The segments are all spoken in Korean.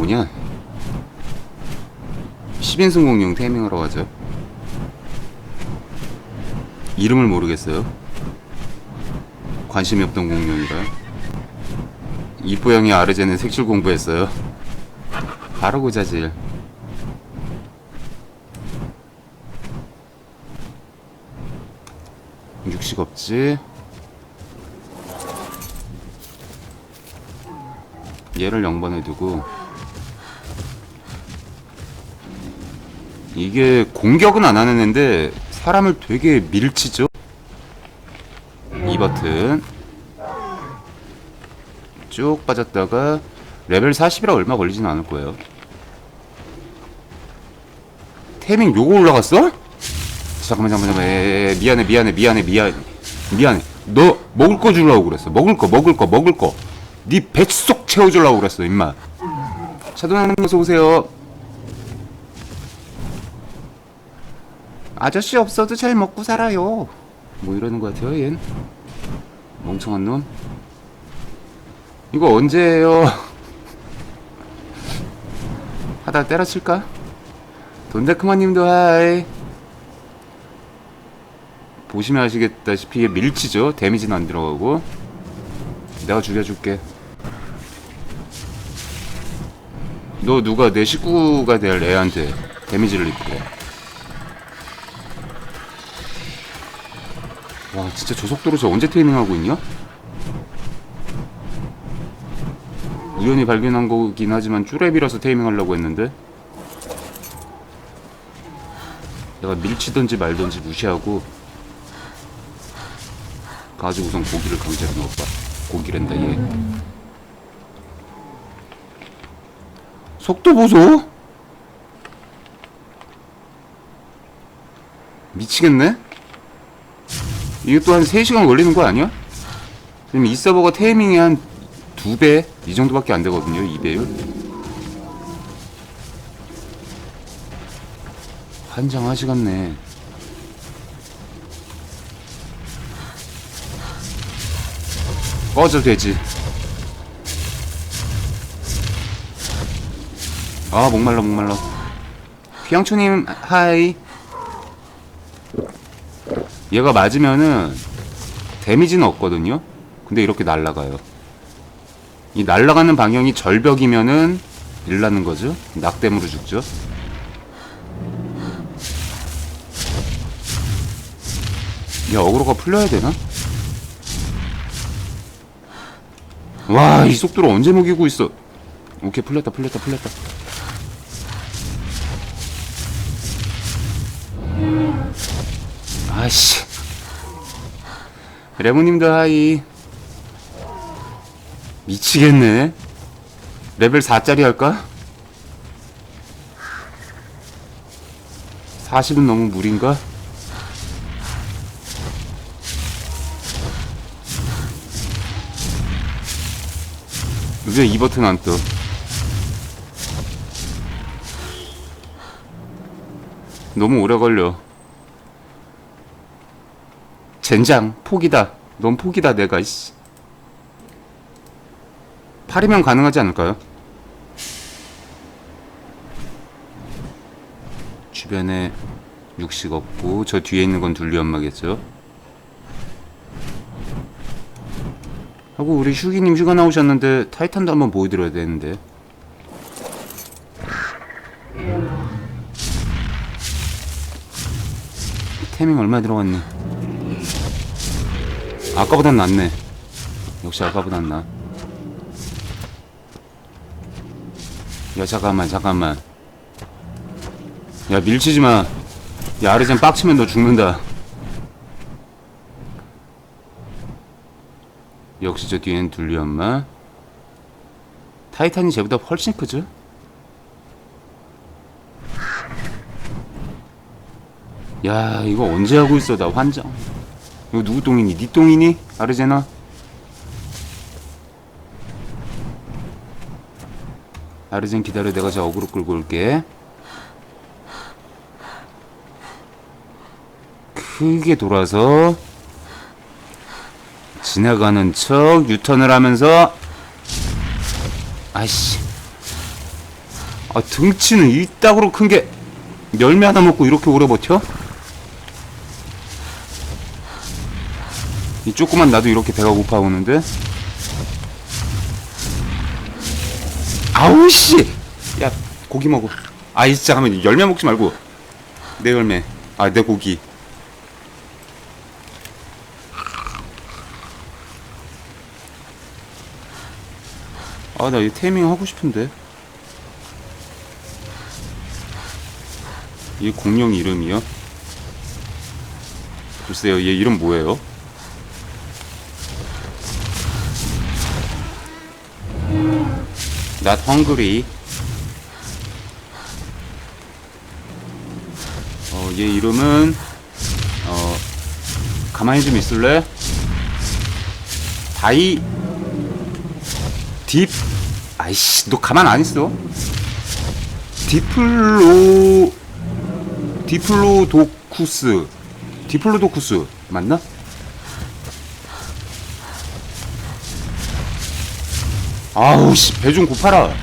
뭐냐 10인승 공룡 테이밍하러 가죠. 이름을 모르겠어요. 관심이 없던 공룡이라. 이뽀 형이 아르제는 색칠 공부했어요. 바로 그 자질. 육식 없지? 얘를 0번에 두고 이게 공격은 안 하는 앤데 사람을 되게 밀치죠? 이 버튼. 쭉 빠졌다가 레벨 40이라 얼마 걸리진 않을 거예요. 태밍 요거 올라갔어? 잠깐만 잠깐만 잠깐만. 에, 에, 미안해 미안해 미안해 미안해. 미안해. 너 먹을 거 주려고 그랬어. 먹을 거 먹을 거 먹을 거네 뱃속 채워주려고 그랬어 임마. 차도나님 어서 오세요 아저씨 없어도 잘 먹고 살아요. 뭐 이러는 거 같아요 얜 멍청한 놈. 이거 언제예요? 하다 때려칠까? 돈데크마님도 하이. 보시면 아시겠다시피 밀치죠. 데미지는 안 들어가고. 내가 죽여줄게. 너 누가 내 식구가 될 애한테 데미지를 입고 와 진짜 저 속도로 저 언제 테이밍하고 있냐? 우연히 발견한 거긴 하지만 쭈랩이라서 테이밍하려고 했는데. 내가 밀치든지 말든지 무시하고. 가지고선 고기를 강제로 넣어봐. 고기랜다 얘. 속도 보소! 미치겠네 이게 또한 3시간 걸리는 거 아니야? 지금 이 서버가 테이밍이 한 2배? 이 정도밖에 안 되거든요 2배율. 환장하시겠네. 꺼져 돼지. 아 목말라 목말라. 휘양초님 하이 얘가 맞으면은 데미지는 없거든요. 근데 이렇게 날아가요. 이 날아가는 방향이 절벽이면은 일나는 거죠? 낙댐으로 죽죠? 야 어그로가 풀려야 되나? 와 이 속도로 언제 먹이고 있어? 오케이 풀렸다 풀렸다 풀렸다. 아씨 레모님도 하이 미치겠네 레벨 4짜리 할까? 40은 너무 무리인가? 왜 이 버튼 안 떠? 너무 오래 걸려. 젠장 포기다. 넌 포기다 내가 씨. 8이면 가능하지 않을까요? 주변에 육식 없고 저 뒤에 있는 건 둘리 엄마겠죠? 하고 우리 휴기님 휴가 나오셨는데 타이탄도 한번 보여드려야 되는데 태밍 얼마 들어갔니? 아까보단 낫네 역시 아까보단 나. 야 잠깐만 잠깐만 야 밀치지 마. 야 아르젠 빡치면 너 죽는다. 역시 저 뒤엔 둘리 엄마. 타이탄이 쟤보다 훨씬 크죠? 야 이거 언제 하고 있어 나 환장. 이거 누구 똥이니? 니 똥이니? 아르제나? 아르젠 기다려 내가 저 어그로 끌고 올게. 크게 돌아서 지나가는 척 유턴을 하면서 아이씨 아 등치는 이따구로 큰 게 열매 하나 먹고 이렇게 오래 버텨? 이 조그만 나도 이렇게 배가 고파오는데 아우 씨! 야 고기 먹어 아이 진짜 가면 열매 먹지 말고 내 열매 아 내 고기 아 나 이 테이밍 하고 싶은데 이 공룡 이름이요? 글쎄요 얘 이름 뭐예요? Not hungry 어, 얘 이름은 어 가만히 좀 있을래? 다이 딥 아이씨 너 가만 안 있어 디플로 디플로도쿠스 디플로도쿠스 맞나? 아우 씨 배 좀 고파라.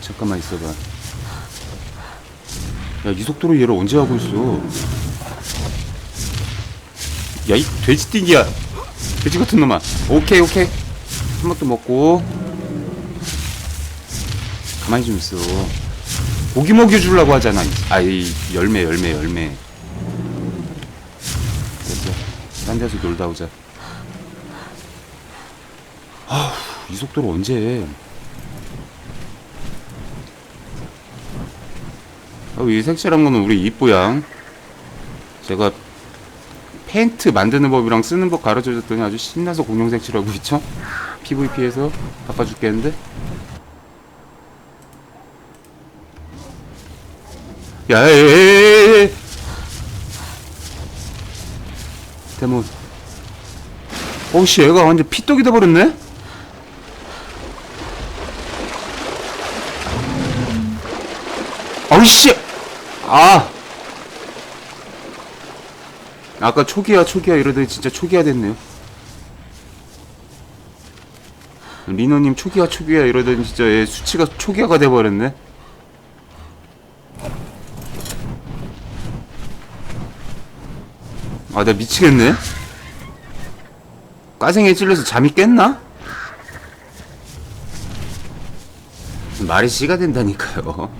잠깐만 있어봐. 야이 속도로 얘를 언제 하고 있어? 야 이 돼지띠기야. 돼지 같은 놈아. 오케이 오케이. 한 번도 먹고. 가만히 좀 있어. 고기 먹여주려고 하잖아. 아이 열매 열매 열매 됐어 딴 데서 놀다 오자. 아우 이 속도로 언제 해? 아, 이 색칠한 거는 우리 이뽀양. 제가 페인트 만드는 법이랑 쓰는 법 가르쳐 줬더니 아주 신나서 공룡 색칠하고 있죠? PVP에서 바빠 죽겠는데? 야, 에에에에 대문. 어우씨, 얘가 완전 피떡이 돼버렸네? 어우씨! 아! 아까 초기화, 초기화 이러더니 진짜 초기화 됐네요. 리노님 초기화, 초기화 이러더니 진짜 얘 수치가 초기화가 돼버렸네? 아, 나 미치겠네. 까생에 찔려서 잠이 깼나? 말이 씨가 된다니까요.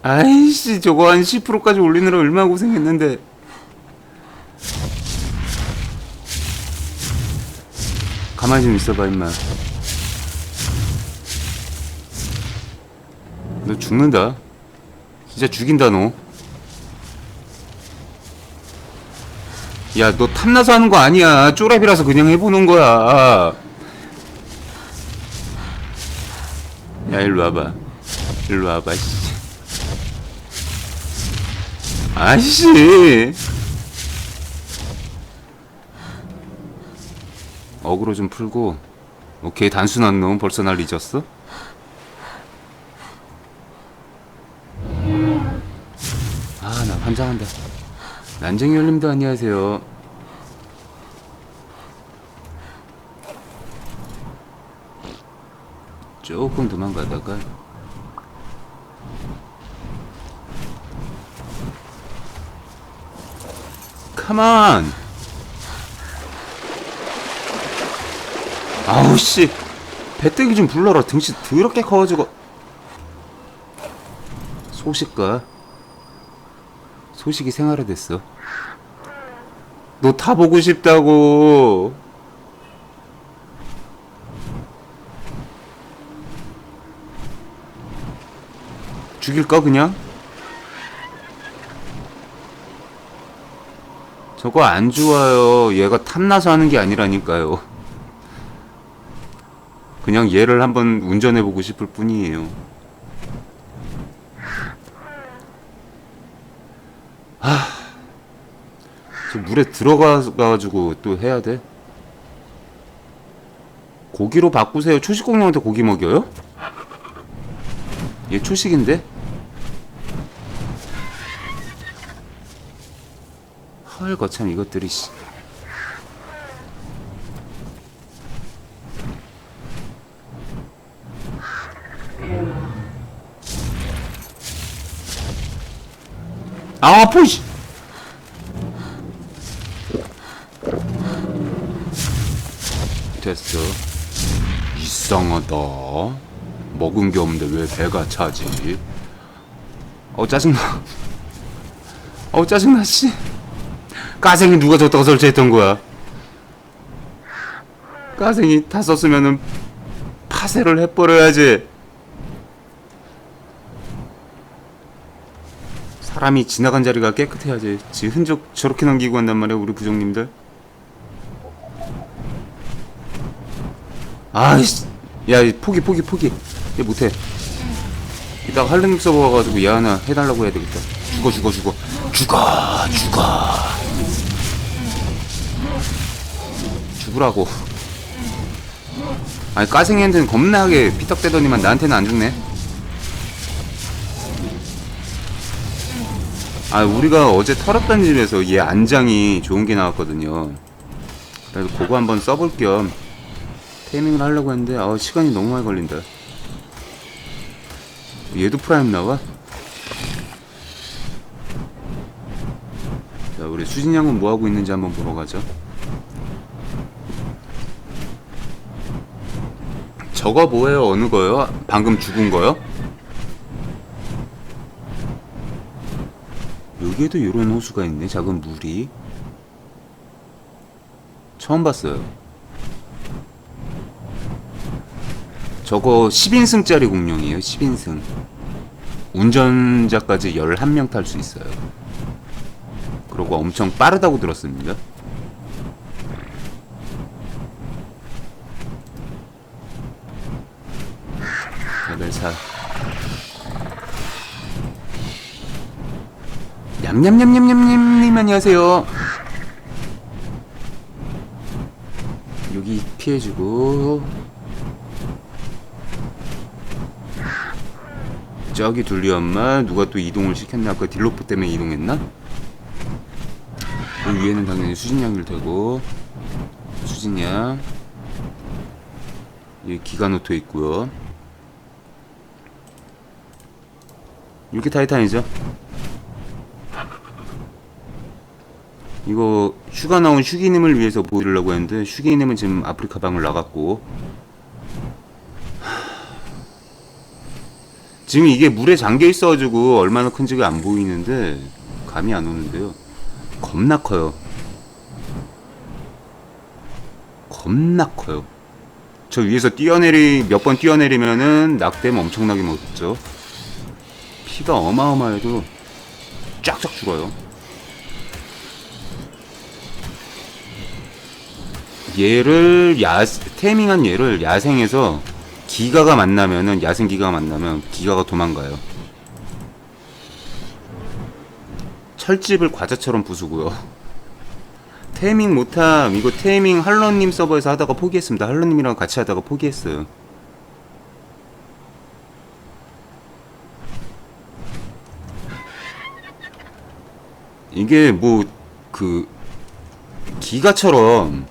아이씨, 저거 한 10%까지 올리느라 얼마나 고생했는데. 가만히 좀 있어봐, 임마. 너 죽는다. 진짜 죽인다, 너. 야, 너 탐나서 하는 거 아니야. 쪼랩이라서 그냥 해보는 거야. 야, 일로 와봐. 일로 와봐, 씨. 아이씨. 어그로 좀 풀고. 오케이, 단순한 놈 벌써 날 잊었어? 아, 나 환장한다. 난쟁이 열림도 안녕하세요. 조금 도망가다가 컴온 아우 씨! 배때기 좀 불러라. 등치 더럽게 커가지고. 소식가 소식이 생활화됐어. 너 타 보고 싶다고 죽일까 그냥? 저거 안 좋아요. 얘가 탐나서 하는 게 아니라니까요. 그냥 얘를 한번 운전해 보고 싶을 뿐이에요. 하, 저 물에 들어가 가지고 또 해야 돼? 고기로 바꾸세요. 초식 공룡한테 고기 먹여요? 얘 초식인데? 헐 거참 이것들이 씨. 아 포이씨. 됐어. 이상하다. 먹은 게 없는데 왜 배가 차지? 어 짜증나. 어 짜증나 씨 까생이 누가 줬다고 설치했던 거야? 까생이 다 썼으면은 파쇄를 해버려야지. 사람이 지나간 자리가 깨끗해야지. 지 흔적 저렇게 남기고 간단 말이야 우리 부족님들. 아이씨. 야이 포기 포기 포기. 얘 못해. 이따가 할렘 서버 와가지고 얘 하나 해달라고 해야 되겠다. 죽어 죽어 죽어. 죽어 죽어 죽으라고? 아니 까생이한테는 겁나게 피떡대더니만 나한테는 안 죽네. 아 우리가 어제 털었던 집에서 얘 안장이 좋은 게 나왔거든요. 그래서 그거 한번 써볼 겸 테이밍을 하려고 했는데 아 시간이 너무 많이 걸린다. 얘도 프라임 나와? 자 우리 수진 양은 뭐 하고 있는지 한번 보러 가죠 저거 뭐예요? 어느 거요? 방금 죽은 거요? 여기에도 이런 호수가 있네 작은 물이. 처음 봤어요. 저거 10인승짜리 공룡이에요 10인승. 운전자까지 11명 탈 수 있어요. 그리고 엄청 빠르다고 들었습니다 4 냠냠냠냠냠냠님 안녕하세요. 여기 피해주고. 저기 둘리 엄마 누가 또 이동을 시켰나? 아까 딜로프 때문에 이동했나? 그 위에는 당연히 수진양일 테고. 수진양. 여기 기가노토 있고요 이렇게 타이탄이죠? 이거 휴가 나온 슈기님을 위해서 보여주려고 했는데 슈기님은 지금 아프리카 방을 나갔고. 지금 이게 물에 잠겨 있어가지고 얼마나 큰지가 안 보이는데 감이 안 오는데요. 겁나 커요. 겁나 커요. 저 위에서 뛰어내리 몇 번 뛰어내리면은 낙댐 엄청나게 먹죠 피가 어마어마해도 쫙쫙 죽어요 얘를 야 테이밍한 얘를 야생에서 기가가 만나면은 야생 기가가 만나면 기가가 도망가요. 철집을 과자처럼 부수고요. 테이밍 못함 이거 테이밍 할런님 서버에서 하다가 포기했습니다. 할런님이랑 같이 하다가 포기했어요. 이게 뭐 그 기가처럼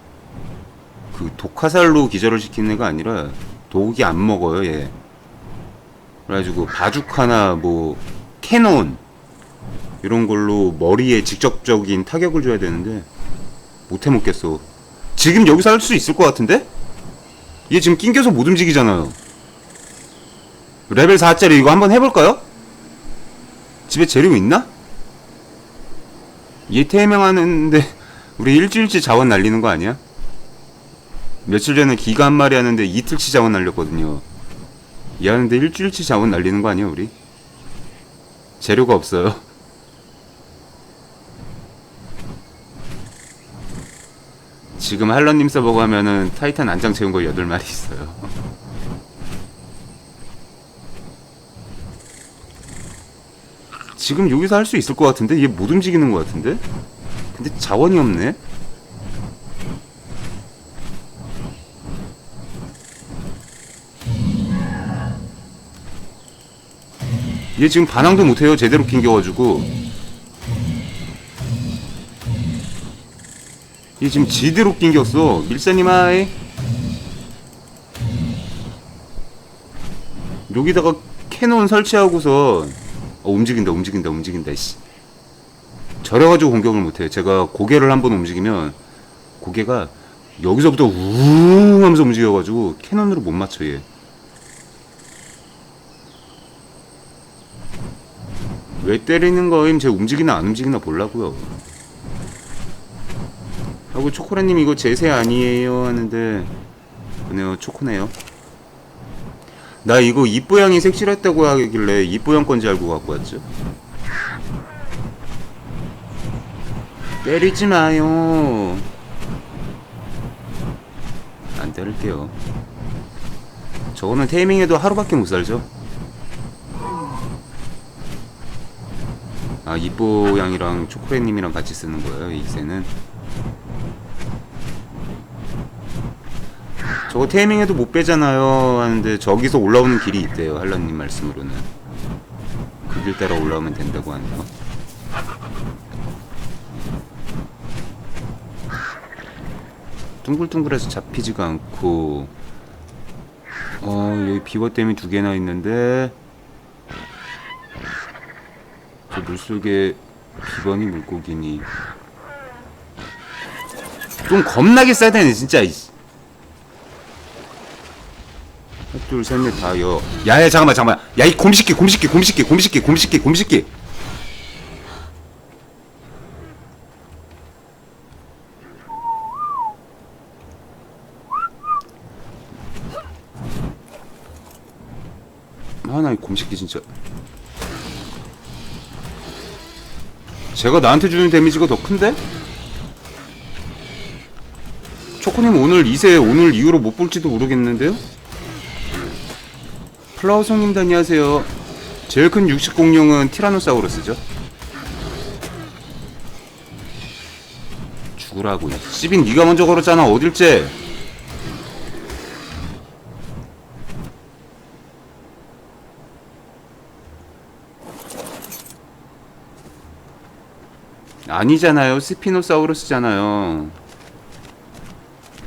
그 독화살로 기절을 시키는 애가 아니라 독이 안 먹어요 얘 그래가지고 바주카나 뭐 캐논 이런 걸로 머리에 직접적인 타격을 줘야 되는데 못해 먹겠어 지금 여기서 할 수 있을 것 같은데? 얘 지금 낑겨서 못 움직이잖아요 레벨 4짜리 이거 한번 해볼까요? 집에 재료 있나? 얘 태명하는데 우리 일주일치 자원 날리는 거 아니야? 며칠 전에 기가 한 마리 하는데 이틀치 자원 날렸거든요. 이 하는데 일주일치 자원 날리는 거 아니야 우리? 재료가 없어요. 지금 할런님 서버 가면은 타이탄 안장 채운 거 8마리 있어요. 지금 여기서 할 수 있을 것 같은데? 얘 못 움직이는 것 같은데? 근데 자원이 없네? 얘 지금 반항도 못해요 제대로 낑겨가지고 이 지금 지대로 낑겼어. 밀사님 하이. 여기다가 캐논 설치하고서 어, 움직인다 움직인다 움직인다 씨. 저래가지고 공격을 못해요. 제가 고개를 한번 움직이면 고개가 여기서부터 우웅 하면서 움직여가지고 캐논으로 못 맞춰 얘. 왜 때리는 거임? 제 움직이나 안 움직이나 보려고요. 하고 초코라님 이거 제세 아니에요 하는데 그네요 초코네요. 나 이거 입보양이 색칠했다고 하길래 입보양 건지 알고 갖고 왔죠. 때리지 마요. 안 때릴게요. 저거는 테이밍해도 하루밖에 못 살죠. 아 이뽀 양이랑 초콜릿님이랑 같이 쓰는 거예요 이 새는. 저거 테이밍해도 못 빼잖아요 하는데 저기서 올라오는 길이 있대요 할라님 말씀으로는. 그 길 따라 올라오면 된다고 하네요. 둥글둥글해서 잡히지가 않고 어 여기 비버댐이 두 개나 있는데 저 물속에 비번이 물고기니 좀 겁나게 싸다네 진짜 이씨. 하나 둘 셋 넷 다 여 야 야 잠깐만 잠깐만 야 이 곰식기 곰식기 곰식기 곰식기 곰식기 곰식기 아나 이 곰식기 진짜 제가 나한테 주는 데미지가 더 큰데? 초코님 오늘 2세 오늘 이후로 못 볼지도 모르겠는데요? 플라우성님 안녕하세요 제일 큰 육식 공룡은 티라노사우루스죠 죽으라고 씨빈 네가 먼저 걸었잖아 어딜째 아니잖아요. 스피노사우루스잖아요.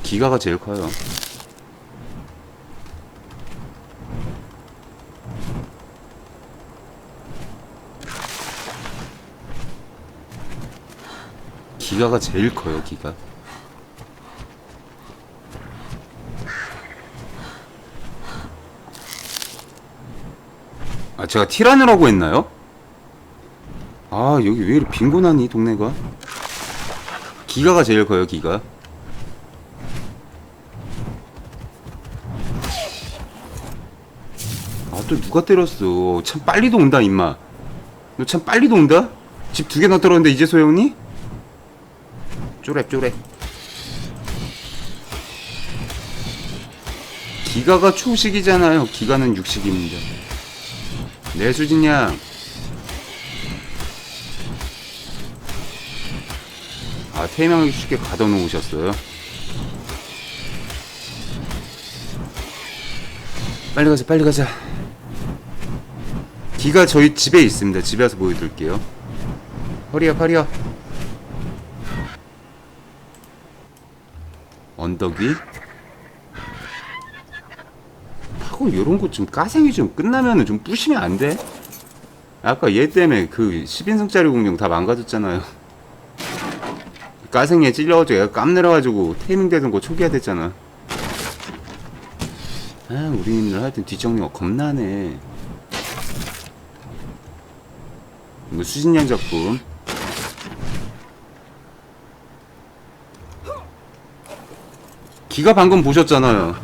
기가가 제일 커요. 기가가 제일 커요, 기가. 아, 제가 티라노라고 했나요? 아 여기 왜 이렇게 빈곤하니 동네가? 기가가 제일 커요 기가. 아 또 누가 때렸어? 참 빨리도 온다 임마. 너 참 빨리도 온다? 집 두 개나 떨었는데 이제 소영니 쪼랩 쪼랩 기가가 초식이잖아요 기가는 육식입니다 네 수진양 아, 태명이 쉽게 가둬놓으셨어요. 빨리 가자, 빨리 가자. 기가 저희 집에 있습니다. 집에 와서 보여드릴게요. 허리야, 허리야. 언덕 위. 하고 요런 거 좀 까생이 좀 끝나면은 좀 부시면 안 돼? 아까 얘 때문에 그 10인승짜리 공룡 다 망가졌잖아요. 까생이에 찔려가지고 얘가 깜내려가지고 테이밍 되던 거 초기화 됐잖아. 아, 우리님들 하여튼 뒷정리가 겁나네. 이거 수진양 작품. 기가 방금 보셨잖아요.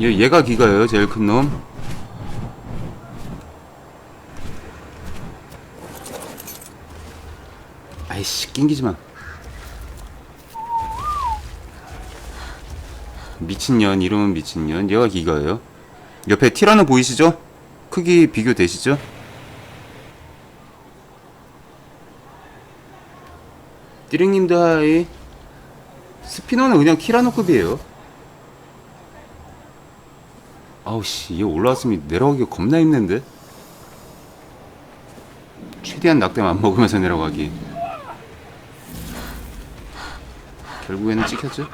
얘, 얘가 기가예요, 제일 큰 놈. 아이씨 낑기지 마. 미친년 이름은 미친년 얘가 기가예요. 옆에 티라노 보이시죠? 크기 비교 되시죠? 띠링님도 하이 스피너는 그냥 티라노급이에요. 아우씨 얘 올라왔으면 내려가기 겁나 힘든데 최대한 낙뎀 안 먹으면서 내려가기. 결국에는 찍혔죠?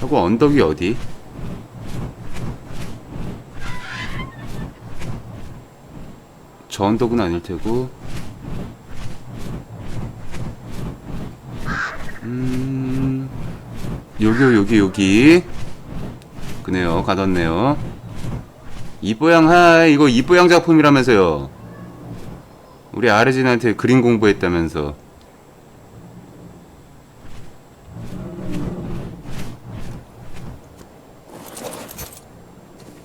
하고 언덕이 어디? 저 언덕은 아닐 테고. 음, 여기요, 여기, 여기. 그네요, 가뒀네요. 이뽀양 하이, 이거 이뽀양 작품이라면서요. 우리 아르진한테 그림 공부했다면서.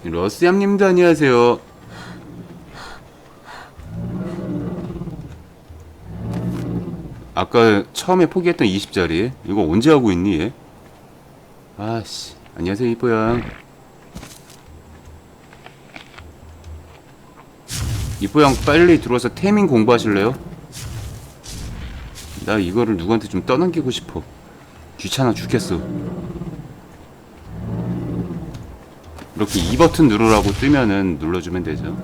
러스얌님도 안녕하세요. 아까 처음에 포기했던 20짜리 이거 언제 하고 있니 얘? 아씨 안녕하세요 이뽀양. 이뽀양 빨리 들어와서 태밍 공부하실래요? 나 이거를 누구한테 좀 떠넘기고 싶어. 귀찮아 죽겠어. 이렇게 이 버튼 누르라고 뜨면은 눌러주면 되죠.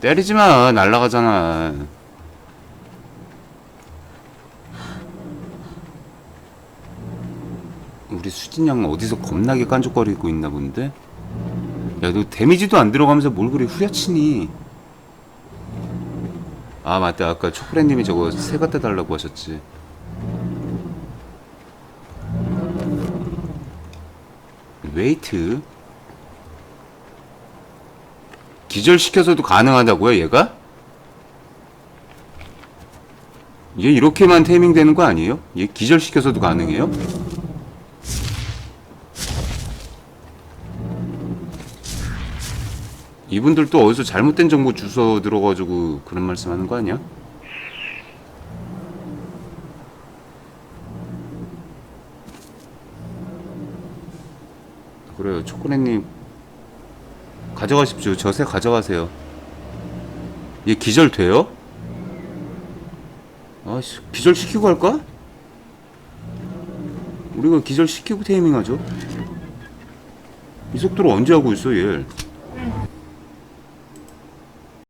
때리지마 날라가잖아 우리 수진 양은 어디서 겁나게 깐족거리고 있나 본데? 야, 너 데미지도 안 들어가면서 뭘 그리 후려치니? 아, 맞다. 아까 초콜릿님이 저거 새 갖다 달라고 하셨지. 웨이트? 기절시켜서도 가능하다고요, 얘가? 얘 이렇게만 테이밍 되는 거 아니에요? 얘 기절시켜서도 가능해요? 이분들 또 어디서 잘못된 정보 주워 들어가지고 그런 말씀 하는 거 아니야? 그래요 초콜릿님 가져가십시오 저새 가져가세요 얘 기절 돼요? 아씨 기절 시키고 할까? 우리가 기절 시키고 테이밍하죠 이 속도로 언제 하고 있어 얘